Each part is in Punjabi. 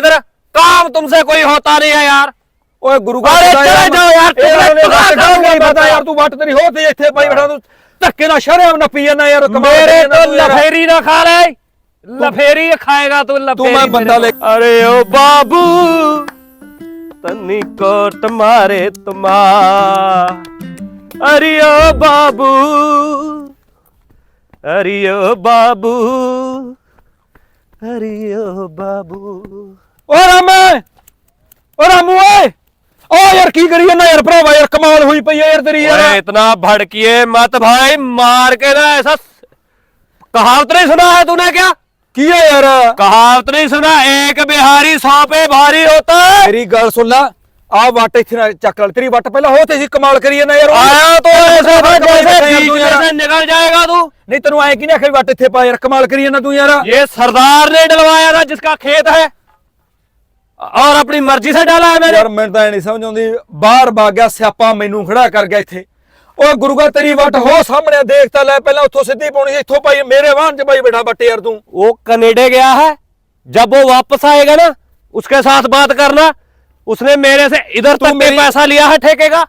इधर। काम तुमसे कोई होता नहीं है यार। ओए गुरु का चले जाओ यार तेरे तो काम नहीं पता यार तू वट तेरी होती इथे भाई बैठा तू। धक्के ना शर्म ना पी ना यार मेरे तो लफेरी ना खा ले। लफेरी खाएगा तू लफेरी तू मैं बंदा ले अरे ओ बाबू तन्नी कोट मारे तुमा अरे ओ बाबू अरे ओ बाबू अरे ओ बाबू। ਓ ਰਾਮੇ ਓ ਰਾਮੂ ਓਏ ਓ ਯਾਰ ਕੀ ਕਰੀ ਜਾਂਦਾ ਯਾਰ ਭਰਾਵਾ ਯਾਰ ਕਮਾਲ ਹੋਈ ਪਈ ਹੈ ਯਾਰ ਤੇਰੀ ओए ਯਾਰ इतना भड़किए मत भाई मार के ना ऐसा कहावत नहीं सुना है तूने क्या ਕੀ ਹੈ ਯਾਰ कहावत नहीं सुना एक बिहारी सौ पे भारी होता है ਮੇਰੀ ਗੱਲ ਸੁਣ ਲੈ ਆ ਵੱਟ ਇੱਥੇ ਨਾ ਚੱਕ ਲੈ ਤੇਰੀ ਵੱਟ ਪਹਿਲਾਂ ਹੋ ਤੇ ਸੀ ਕਮਾਲ ਕਰੀ ਜਾਂਦਾ ਯਾਰ आया तो ऐसे था जैसे बीच ਤੂੰ में ਯਾਰ। से निकल जाएगा तू ਨਹੀਂ ਤੈਨੂੰ ਐ ਕਿ ਨਹੀਂ ਆਖਰੀ ਵੱਟ ਇੱਥੇ ਪਾ ਯਾਰ ਕਮਾਲ ਕਰੀ ਜਾਂਦਾ ਤੂੰ ਯਾਰ ये सरदार ने डलवाया था जिसका खेत है और अपनी मर्जी से डाला है मैंने ਯਾਰ ਮੈਨੂੰ ਤਾਂ ਐ ਨਹੀਂ ਸਮਝ ਆਉਂਦੀ ਬਾਹਰ ਭਾ ਗਿਆ ਸਿਆਪਾ ਮੈਨੂੰ ਖੜਾ ਕਰ ਗਿਆ ਇੱਥੇ ਓ ਗੁਰੂਗਾ ਤੇਰੀ ਵੱਟ ਹੋ ਸਾਹਮਣੇ ਦੇਖ ਤਾਂ ਲੈ ਪਹਿਲਾਂ ਉੱਥੋਂ ਸਿੱਧੀ ਪਾਉਣੀ ਸੀ, ਇੱਥੋਂ ਪਾਈ ਮੇਰੇ ਵਾਹਨ 'ਚ ਪਾਈ ਬੈਠਾ ਬੱਟੇ ਯਾਰ ਤੂੰ वो कनेडे गया है जब वो वापस आएगा ना उसके साथ बात करना उसने मेरे से इधर तक में मेरी- पैसा लिया है ठेके का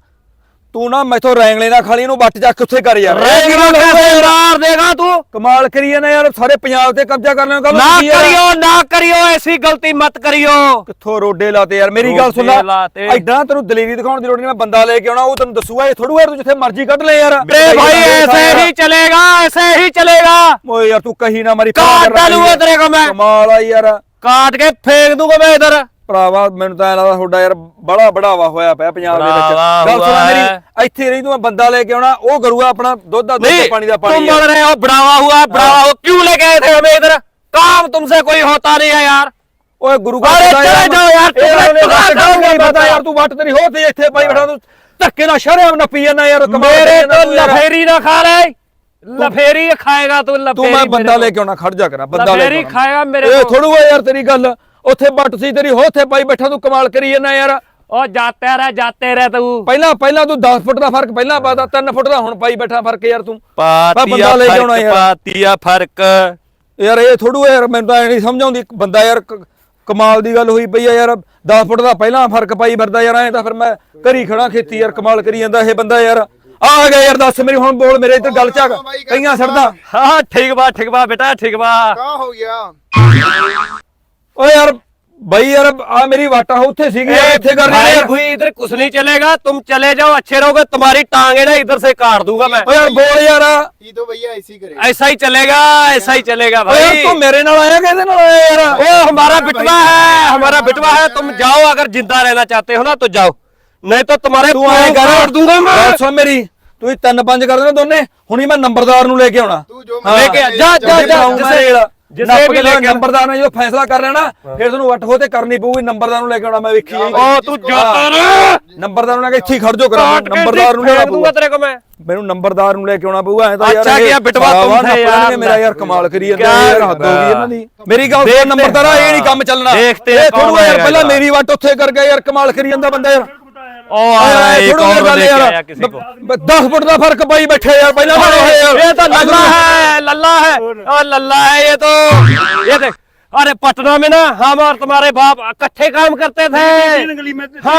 ਤੂੰ ਨਾ ਮੈਥੋਂ ਰੈਂਗਲੇ ਨਾ ਖਾਲੀ ਇਹਨੂੰ ਵੱਟ ਜਾ ਕਿੱਥੇ ਕਰ ਯਾਰ। ਰੈਂਗਲੇ ਕਿੱਥੇ ਮਾਰ ਦੇਗਾ ਤੂੰ? ਕਮਾਲ ਕਰੀਏ ਨਾ ਯਾਰ ਸਾਰੇ ਪੰਜਾਬ ਤੇ ਕਬਜ਼ਾ ਕਰ ਲਿਓ ਨਾ ਕਰਿਓ ਨਾ ਕਰਿਓ ਐਸੀ ਗਲਤੀ ਮਤ ਕਰਿਓ। ਕਿੱਥੋਂ ਰੋਡੇ ਲਾਤੇ ਯਾਰ? ਮੇਰੀ ਗੱਲ ਸੁਣ ਲੈ ਐਡਾ ਤੈਨੂੰ ਦਲੇਰੀ ਦਿਖਾਉਣ ਦੀ ਲੋੜ ਨਹੀਂ ਮੈਂ ਬੰਦਾ ਲੈ ਕੇ ਆਉਣਾ ਉਹ ਤੈਨੂੰ ਦੱਸੂਗਾ ਇਹ ਥੋੜੂ ਯਾਰ ਤੂੰ ਜਿੱਥੇ ਮਰਜ਼ੀ ਕੱਢ ਲੈ ਯਾਰ। ਮੇਰੇ ਭਾਈ ਐਸੇ ਹੀ ਚਲੇਗਾ ਐਸੇ ਹੀ ਚਲੇਗਾ। ਓਏ ਯਾਰ ਤੂੰ ਕਹੀ ਨਾ ਮਾਰੀ ਕਾਟ ਲੂਗਾ ਤੇਰੇ ਕੋ ਮੈਂ। ਕਮਾਲ ਆ ਯਾਰ। ਕਾਟ ਕੇ ਫੇਕ ਦੂਗਾ ਮੈਂ ਇਧਰ। ਭਰਾਵਾ ਮੈਨੂੰ ਤਾਂ ਐਂ ਲੱਗਦਾ ਤੁਹਾਡਾ ਯਾਰ ਬੜਾ ਬੜਾਵਾ ਹੋਇਆ ਪਿਆ ਪੰਜਾਬ ਦੇ ਵਿੱਚ ਬੜਾਵਾ ਗੱਲ ਸੁਣ ਹੋਇਆ ਮੇਰੀ ਹੈ। ਇੱਥੇ ਰਹੀ ਤੂੰ ਮੈਂ ਬੰਦਾ ਲੈ ਕੇ ਆਉਣਾ ਉਹ ਕਰੂਗਾ ਆਪਣਾ ਦੁੱਧ ਦਾ ਦੁੱਧ नहीं ਪਾਣੀ ਦਾ तुम ਪਾਣੀ बोल रहे हो बढ़ावा हुआ बढ़ावा हुआ क्यों लेके आए थे हमें इधर काम तुमसे कोई होता नहीं है यार ਓਏ ਗੁਰੂ ਅਰੇ ਚਲੇ ਜਾਓ ਯਾਰ, ਇਹ ਤੂੰ ਅਗਲੇ ਪਤਾ ਪਾਸੇ ਕਰ ਜਾਊਗਾ ਹੀ ਬੰਦਾ। ਪਤਾ ਯਾਰ ਤੂੰ ਵੱਟ ਤੇਰੀ ਹੋ ਤੇ ਇੱਥੇ ਪਾਈ ਬੈਠਾ ਤੂੰ ਧੱਕੇ ਨਾਲ ਸ਼ਰਮ ਨਾ ਪੀ ਜਾਂਦਾ ਯਾਰ ਕਮਾਲ मेरे ਕਰੀ ਜਾਂਦਾ तो ਤੂੰ ਯਾਰ। लफेरी ना खा ले लफेरी खाएगा तू लफेरी ਤੂੰ ਮੈਂ मेरे ਬੰਦਾ को। ਲੈ ਕੇ ਆਉਣਾ ਖੜ ਜਾ ਕਰਾਂ ਬੰਦਾ ਲੈ लफेरी ਕੇ ਆਉਣਾ। खाएगा मेरे ਇਹ को ਥੋੜੂ ਆ ਯਾਰ ਤੇਰੀ ਗੱਲ ਉੱਥੇ ਬੱਟ ਸੀ ਤੇਰੀ ਹੋ ਪਾਈ ਬੈਠਾ ਤੂੰ ਕਮਾਲ ਕਰੀ ਜਾਂਦਾ ਯਾਰ। ਉਹ ਜਾਤੇ ਰਹਿ ਜਾਤੇ ਰਹਿ ਤੂੰ। ਪਹਿਲਾਂ ਪਹਿਲਾਂ ਤੂੰ 10 ਫੁੱਟ ਦਾ ਫ਼ਰਕ ਪਹਿਲਾਂ ਪਾਦਾ 3 ਫੁੱਟ ਦਾ ਹੁਣ ਪਾਈ ਬੈਠਾ ਫ਼ਰਕ ਯਾਰ ਤੂੰ। ਪਾਤੀਆ ਫ਼ਰਕ ਪਾਤੀਆ ਫ਼ਰਕ। ਯਾਰ ਇਹ ਥੋੜੂ ਯਾਰ ਮੈਨੂੰ ਤਾਂ ਨਹੀਂ ਸਮਝ ਆਉਂਦੀ ਬੰਦਾ ਯਾਰ ਕਮਾਲ ਦੀ ਗੱਲ ਹੋਈ ਪਈ ਆ ਯਾਰ। 10 ਫੁੱਟ ਦਾ ਪਹਿਲਾਂ ਫ਼ਰਕ ਪਾਈ ਫਿਰਦਾ ਯਾਰ ਐ ਤਾਂ ਫਿਰ ਮੈਂ ਘਰੀ ਖੜਾ ਖੇਤੀ ਯਾਰ ਕਮਾਲ ਕਰੀ ਜਾਂਦਾ ਇਹ ਬੰਦਾ ਯਾਰ। ਆ ਗਿਆ ਯਾਰ ਦੱਸ ਮੇਰੀ ਹੁਣ ਬੋਲ ਮੇਰੇ ਇੱਧਰ ਗੱਲ ਚ ਕਈਆਂ ਛੱਡਦਾ ਹਾਂ ਠੀਕ ਬਾ ਠੀਕ ਬਾ ਬੇਟਾ ਠੀਕ ਬਾ ਕਾ ਹੋ ਗਿਆ? ਓਏ ਯਾਰ ਬਈ ਯਾਰ ਆ ਮੇਰੀ ਵਾਟਾ ਉੱਥੇ ਸੀਗੀ ਯਾਰ ਇੱਥੇ ਕਰ ਰਹੀ भाई ਯਾਰ भूई इधर कुछ नहीं चलेगा तुम चले जाओ अच्छे रहोगे तुम्हारी टांगे ना इधर से काट दूंगा मैं ਓ ਯਾਰ ਬੋਲ ਯਾਰ ਓ ਇਹ तो भैया ऐसी करे ऐसा ही चलेगा ऐसा ही चलेगा ਯਾਰ भाई ਤੂੰ ਮੇਰੇ ਨਾਲ ਆਇਆ ਕਿ ਇਹਦੇ ਨਾਲ ਆਇਆ ਯਾਰ ओ हमारा बिटवा है हमारा बिटवा है तुम जाओ अगर जिंदा रहना चाहते हो ना तो जाओ नहीं तो तुम्हारे ਤੂੰ ਆਏ पाँव ਕਰ काट दूंगा मैं ਗੱਲ ਸੁਣ ਮੇਰੀ ਤੂੰ ਹੀ ਤਿੰਨ ਪੰਜ ਕਰ ਦੇਣਾ ਦੋਨੇ ਹੁਣੀ ਮੈਂ ਨੰਬਰਦਾਰ ਨੂੰ ਲੈ ਕੇ ਆਉਣਾ तू जो ਹਾਂ। लेके आ, जा जा जा ਜਿਸੇ ਵੀ ਲੈ ਕੇ ਨੰਬਰਦਾਰ ਨੇ ਜੋ ਫੈਸਲਾ ਕਰ ਲੈਣਾ ਫਿਰ ਤੁਹਾਨੂੰ ਵੱਟ ਹੋ ਤੇ ਕਰਨੀ ਪਊਗੀ ਨੰਬਰਦਾਰ ਨੂੰ ਲੈ ਕੇ ਆਉਣਾ ਮੈਂ ਵੇਖੀ ਓ ਤੂੰ ਜਾਤਰ। ਨੰਬਰਦਾਰ ਨੂੰ ਲੈ ਕੇ ਇੱਥੇ ਖੜ ਜੋ ਕਰਾ ਨੰਬਰਦਾਰ ਨੂੰ ਲੈ ਦੂੰਗਾ ਤੇਰੇ ਕੋ ਮੈਂ। ਮੈਨੂੰ ਨੰਬਰਦਾਰ ਨੂੰ ਲੈ ਕੇ ਆਉਣਾ ਪਊਗਾ ਐ ਤਾਂ ਯਾਰ ਅੱਛਾ ਕੀ ਬਿਟਵਾ ਤੂੰ ਹੈ ਯਾਰ। ਮੇਰਾ ਯਾਰ ਕਮਾਲ ਕਰੀ ਜਾਂਦਾ ਯਾਰ ਹੱਦ ਹੋ ਇਹਨਾਂ ਦੀ। ਮੇਰੀ ਗੱਲ ਸੁਣ ਨੰਬਰਦਾਰਾ ਇਹ ਨਹੀਂ ਕੰਮ ਚੱਲਣਾ। ਇਹ ਥੋੜਾ ਯਾਰ ਪਹਿਲਾਂ ਮੇਰੀ ਵੱਟ ਉੱਥੇ ਕਰ ਗਿਆ ਯਾਰ ਕਮਾਲ ਕਰੀ ਜਾਂਦਾ ਬੰਦਾ ਯਾਰ। ओ आ रहा है एक और लेके आया किसी को 10 ਫੁੱਟ ਦਾ ਫਰਕ ਪਾਈ ਬੈਠੇ ਯਾਰ ਪਹਿਲਾਂ ਤਾਂ ਇਹ ਯਾਰ ये तो लल्ला है लल्ला है ओ लल्ला है ये तो ये देख अरे पटना में ना हम और तुम्हारे बाप इकट्ठे काम करते थे हाँ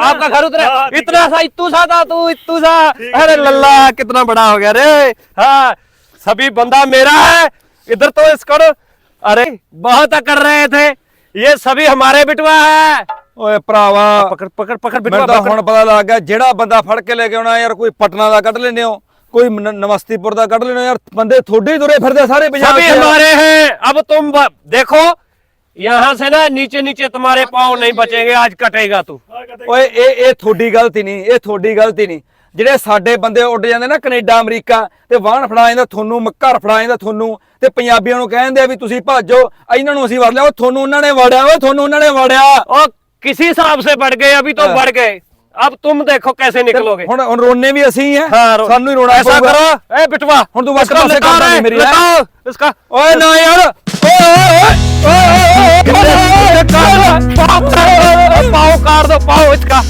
आपका घर उतरे इतना सा इतू सा था तू इतू सा अरे लल्ला कितना बड़ा हो गया रे हाँ सभी बंदा मेरा है इधर तो इसको अरे बहुत कर रहे थे ये सभी हमारे बिटवा है ਓਏ ਭਰਾਵਾ पकड़ पकड़ पकड़ ਮੈਨੂੰ बिटवा ਤਾਂ पकड़ ਹੁਣ ਪਤਾ ਲੱਗ ਗਿਆ ਜਿਹੜਾ ਬੰਦਾ ਫੜ ਕੇ ਲੈ ਕੇ ਆਉਣਾ ਯਾਰ ਕੋਈ ਪਟਨਾ ਦਾ ਕੱਢ ਲੈਨੇ ਹੋ ਕੋਈ ਨ- ਨਮਸਤੀਪੁਰ ਦਾ ਕੱਢ ਲੈਨੇ ਹੋ ਯਾਰ ਬੰਦੇ ਥੋੜੇ ਹੀ ਤੁਰੇ ਫਿਰਦੇ ਸਾਰੇ ਪੰਜਾਬ सभी 'ਚ ਯਾਰ। हमारे हैं अब तुम ब- देखो यहाँ से ना नीचे नीचे तुम्हारे पाँव नहीं बचेंगे आज कटेगा तू ਓਏ ਇਹ ਇਹ ਤੁਹਾਡੀ ਗਲਤੀ ਨਹੀਂ ਇਹ ਤੁਹਾਡੀ ਗਲਤੀ ਨਹੀਂ ਜਿਹੜੇ ਸਾਡੇ ਬੰਦੇ ਉੱਡ ਜਾਂਦੇ ਨਾ ਕੈਨੇਡਾ ਅਮਰੀਕਾ ਤੇ ਵਾਹਣ ਫੜਾ ਜਾਂਦਾ ਤੁਹਾਨੂੰ ਮ- ਘਰ ਫੜਾ ਜਾਂਦਾ ਤੁਹਾਨੂੰ ਤੇ ਪੰਜਾਬੀਆਂ ਨੂੰ ਕਹਿੰਦੇ ਆ ਵੀ ਤੁਸੀਂ ਭਾਜੋ ਇਹਨਾਂ ਨੂੰ ਅਸੀਂ ਵੜ ਲਿਆ ਉਹ ਤੁਹਾਨੂੰ ਉਹਨਾਂ ਨੇ ਵੜਿਆ ਓਏ ਤੁਹਾਨੂੰ ਉਹਨਾਂ ਨੇ ਵੜਿਆ और किसी हिसाब से बढ़ गए अभी तो हाँ। बढ़ गए अब तुम देखो कैसे निकलोगे ਹੁਣ ਹੁਣ ਰੋਣੇ ਵੀ ਅਸੀਂ ਹੀ हाँ, ਆ रो- ਸਾਨੂੰ ਹੀ ਰੋਣਾ ऐसा ਪਊਗਾ। करो ए बिटवा ਹੁਣ ਤੂੰ ਵੱਟ इसका ਪਾਸੇ लटाओ ਕਰਨਾ रे, ਨੀ ਮੇਰੀ, ਹੈਂ? लटाओ इसका ਓਏ ਨਾ ਯਾਰ ਓਏ ਓਏ ਓਏ ਓਏ ਓਏ ਓਏ पाँव काट दो पाँव इसका